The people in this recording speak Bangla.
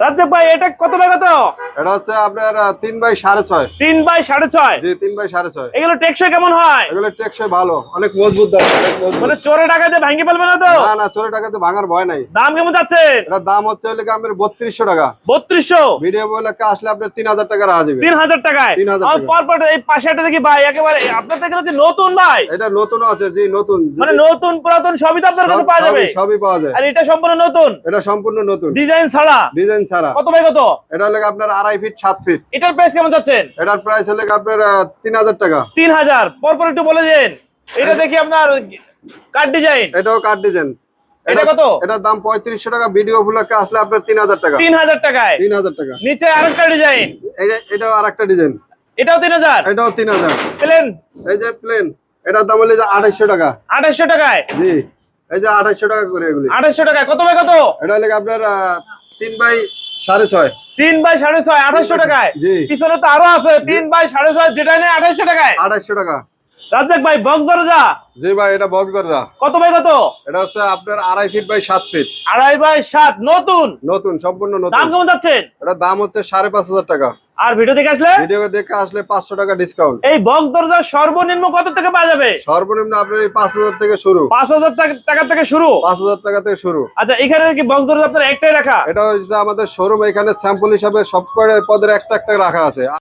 রাজ্জাক ভাই এটা কত এটা হচ্ছে আপনার তিন বাই সাড়ে ছয়। তিন বাই সাড়ে ছয়? জি তিন বাই সাড়ে ছয়। এগুলো টেকসই কেমন হয়? এগুলো টেকসই ভালো অনেক মজবুত দাম মানে চোরে টাকাতে ভাঙি ফেলবে না তো? না না চোরে টাকাতে ভাঙার ভয় নাই। দাম কেমন যাচ্ছেন এটার দাম হচ্ছে হলে আপনার বত্রিশশো টাকা। বত্রিশশো? ভিডিও বলে আসলে আপনার তিন হাজার টাকা রাখা যাবে। তিন হাজার টাকায়? 3000 আমার টাকা। পর পর এই পাশে একটা দেখি ভাই একেবারে আপনার থেকে নতুন ভাই। এটা নতুন আছে জি নতুন। মানে নতুন পুরাতন সবই তো আপনার কাছে পাওয়া যাবে। সবই- সবই পাওয়া যায়। আর এটা সম্পূর্ণ নতুন? এটা সম্পূর্ণ নতুন। ডিজাইন ছাড়া? ডিজাইন ছাড়া। কত ভাই কত? এটা হলে আপনার আড়াই ফিট সাত ফিট এটার প্রাইস কেমন যাচ্ছেন? এটার প্রাইস হলে আপনার তিন হাজার টাকা। তিন হাজার। পরপর একটু বলে দিন। এটা দেখি আপনার কাঠ ডিজাইন এটাও কাঠ ডিজাইন এটা কত? এটার দাম পঁয়ত্রিশশো টাকা। ভিডিও ফুলাকে আসলে আপনার তিন হাজার টাকা। তিন হাজার টাকায়? তিন হাজার টাকা। নিচে আরেকটা ডিজাইন এটাও ডিজাইন তিন হাজার? এটাও তিন হাজার। প্লেন এই যে প্লেন এটার দাম হলে যে আঠাইশশো টাকা। টাকায়? জি। এই যে আঠাইশশো টাকা করে এগুলি। টাকায়। কত ভাই কত? এটা হলে আপনার তিন বাই সাড়ে ছয়। তিন বাই সাড়ে ছয় আঠাশশো টাকায়। পিছনে তো আরও আছে তিন বাই সাড়ে ছয় যেটা নেই আঠাশশো টাকায়। টাকা। রাজ্জাক ভাই বক্স দরজা? জি ভাই এটা বক্স দরজা। কত ভাই কত? এটা হচ্ছে আপনার আড়াই ফিট বাই সাত ফিট আড়াই বাই সাত নতুন? নতুন সম্পূর্ণ দাম কেমন যাচ্ছে? এটার দাম হচ্ছে সাড়ে পাঁচ হাজার টাকা। আর ভিডিও দেখে আসলে? ভিডিও দেখে আসলে পাঁচশো টাকা ডিসকাউন্ট এই বক্স দরজা সর্বনিম্ন কত থেকে পাওয়া যাবে? সর্বনিম্ন আপনার এই পাঁচ হাজার থেকে শুরু। পাঁচ হাজার টাকা- টাকা থেকে শুরু? পাঁচ হাজার টাকা থেকে শুরু। আচ্ছা এখানে কি বক্স দরজা আপনার একটাই রাখা? এটা হচ্ছে আমাদের শোরুম এখানে স্যাম্পল হিসাবে সব করে পদের একটা একটা রাখা আছে।